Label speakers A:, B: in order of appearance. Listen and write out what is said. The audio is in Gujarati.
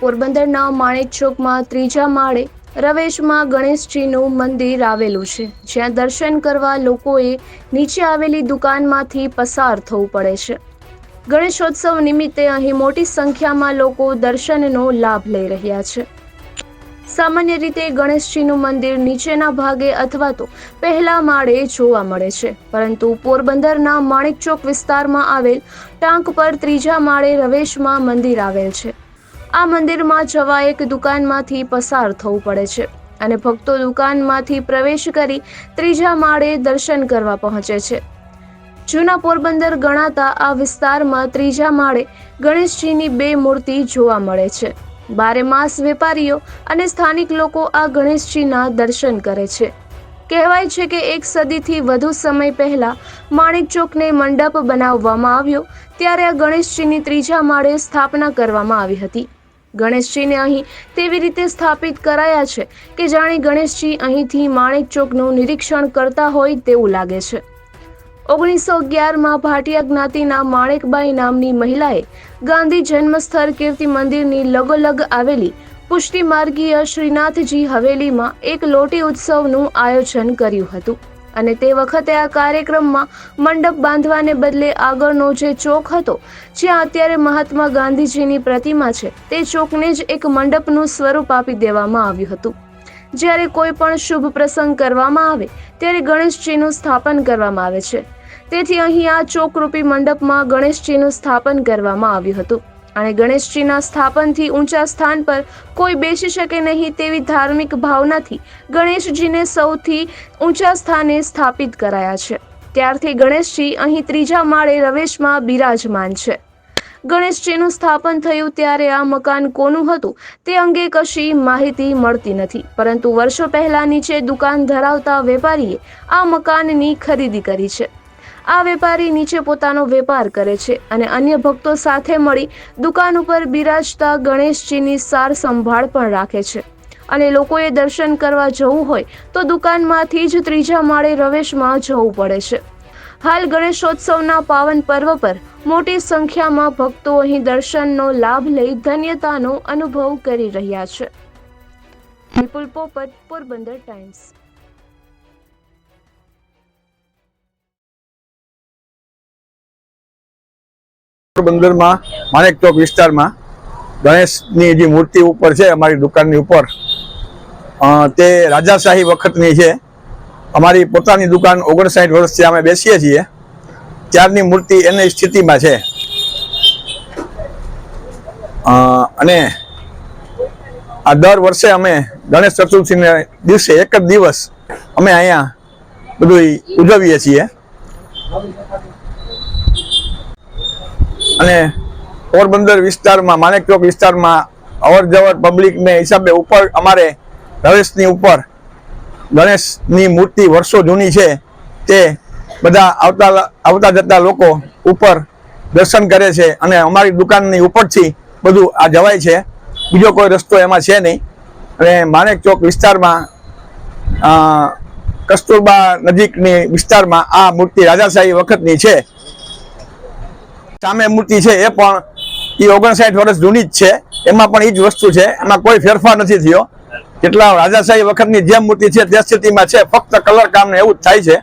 A: પોરબંદરના માણેક ચોકમાં ત્રીજા માળે રવેશમાં ગણેશજીનું મંદિર આવેલું છે, જ્યાં દર્શન કરવા લોકોએ નીચે આવેલી દુકાનમાંથી પસાર થવું પડે છે. ગણેશોત્સવ નિમિત્તે અહીં મોટી સંખ્યામાં લોકો દર્શનનો લાભ લઈ રહ્યા છે. સામાન્ય રીતે ગણેશજીનું મંદિર નીચેના ભાગે અથવા તો પહેલા માળે જોવા મળે છે, પરંતુ પોરબંદરના માણેક ચોક વિસ્તારમાં આવેલ ટાંક પર ત્રીજા માળે રવેશમાં મંદિર આવેલ છે. આ મંદિરમાં જવા એક દુકાનમાંથી પસાર થવું પડે છે અને ભક્તો દુકાનમાંથી પ્રવેશ કરી ત્રીજા માળે દર્શન કરવા પહોંચે છે. જૂના પોરબંદર ગણાતા આ વિસ્તારમાં ત્રીજા માળે ગણેશજીની બે મૂર્તિ જોવા મળે છે. બારે માસ વેપારીઓ અને સ્થાનિક લોકો આ ગણેશજીના દર્શન કરે છે. કહેવાય છે કે એક સદીથી વધુ સમય પહેલા માણેક ચોકને મંડપ બનાવવામાં આવ્યો, ત્યારે આ ગણેશજીની ત્રીજા માળે સ્થાપના કરવામાં આવી હતી. ગણેશજીને અહીં તેવી રીતે સ્થાપિત કરાયા છે કે જાણે ગણેશજી અહીંથી માણેક ચોકનું નિરીક્ષણ કરતા હોય તેવું લાગે છે. ઓગણીસો અગિયારમાં ભાટિયા જ્ઞાતિના માણેકબાઈ નામની મહિલાએ ગાંધી જન્મસ્થળ કીર્તિ મંદિરની લગોલગ આવેલી પુષ્ટિ માર્ગીય શ્રીનાથજી હવેલીમાં એક લોટી ઉત્સવનું આયોજન કર્યું હતું. અને તે વખતે આ કાર્યક્રમમાં મંડપ બાંધવાને બદલે આગળનો જે ચોક હતો, જ્યાં અત્યારે મહાત્મા ગાંધીજીની પ્રતિમા છે, તે ચોકને જ એક મંડપનું સ્વરૂપ આપી દેવામાં આવ્યું હતું. જ્યારે કોઈ પણ શુભ પ્રસંગ કરવામાં આવે, ત્યારે ગણેશજીનું સ્થાપન કરવામાં આવે છે. તેથી અહીં આ ચોકરૂપી મંડપમાં ગણેશજીનું સ્થાપન કરવામાં આવ્યું હતું. અને ગણેશજીના સ્થાપનથી ઊંચા સ્થાન પર કોઈ બેસી શકે નહીં તેવી ધાર્મિક ભાવનાથી ગણેશજીને સૌથી ઊંચા સ્થાને સ્થાપિત કરાયા છે. ત્યારથી ગણેશજી અહીં ત્રીજા માળે રવેશમાં બિરાજમાન છે. ગણેશજીનું સ્થાપન થયું ત્યારે આ મકાન કોનું હતું તે અંગે કશી માહિતી મળતી નથી. પરંતુ વર્ષો પહેલા નીચે દુકાન ધરાવતા વેપારીએ આ મકાનની ખરીદી કરી છે. આ વેપારી નીચે પોતાનો વેપાર કરે છે અને અન્ય ભક્તો સાથે મળી દુકાન ઉપર બિરાજતા ગણેશજીની સાર સંભાળ પણ રાખે છે. અને લોકોએ દર્શન કરવા જવું હોય તો દુકાનમાંથી જ ત્રીજા માળે રવેશમાં જવું પડે છે. હાલ ગણેશોત્સવના પાવન પર્વ પર મોટી સંખ્યામાં ભક્તો અહીં દર્શનનો લાભ લઈ ધન્યતાનો અનુભવ કરી રહ્યા છે. વિપુલ પોપટ, પોરબંદર ટાઈમ્સ.
B: પોરબંદરમાં, માણેક ચોક વિસ્તારમાં ગણેશની જે મૂર્તિ ઉપર છે, અમારી દુકાનની ઉપર તે રાજાશાહી વખતની છે. અમારી પોતાની દુકાન ઓગણસાઠ વર્ષથી અમે બેસીએ છીએ. ત્યારની મૂર્તિ એની સ્થિતિમાં છે. અને આ દર વર્ષે અમે ગણેશ ચતુર્થીને દિવસે એક જ દિવસ અમે અહીંયા બધું ઉજવીએ છીએ. અને પોરબંદર વિસ્તારમાં માણેક ચોક વિસ્તારમાં અવર જવર પબ્લિકને હિસાબે ઉપર અમારે પ્રવેશની ઉપર ગણેશની મૂર્તિ વર્ષો જૂની છે, તે બધા આવતા આવતા જતા લોકો ઉપર દર્શન કરે છે અને અમારી દુકાનની ઉપરથી બધું આ જવાય છે. બીજો કોઈ રસ્તો એમાં છે નહીં. અને માણેક ચોક વિસ્તારમાં કસ્તુરબા નજીકની વિસ્તારમાં આ મૂર્તિ રાજાશાહી વખતની છે. સામે મૂર્તિ છે એ પણ એ ઓગણસાઠ વર્ષ જૂની જ છે. એમાં પણ એ જ વસ્તુ છે. એમાં કોઈ ફેરફાર નથી થયો. કેટલા રાજાશાહી વખતની જેમ મૂર્તિ છે, તે સ્થિતિમાં છે. ફક્ત કલર કામ ને એવું જ થાય છે.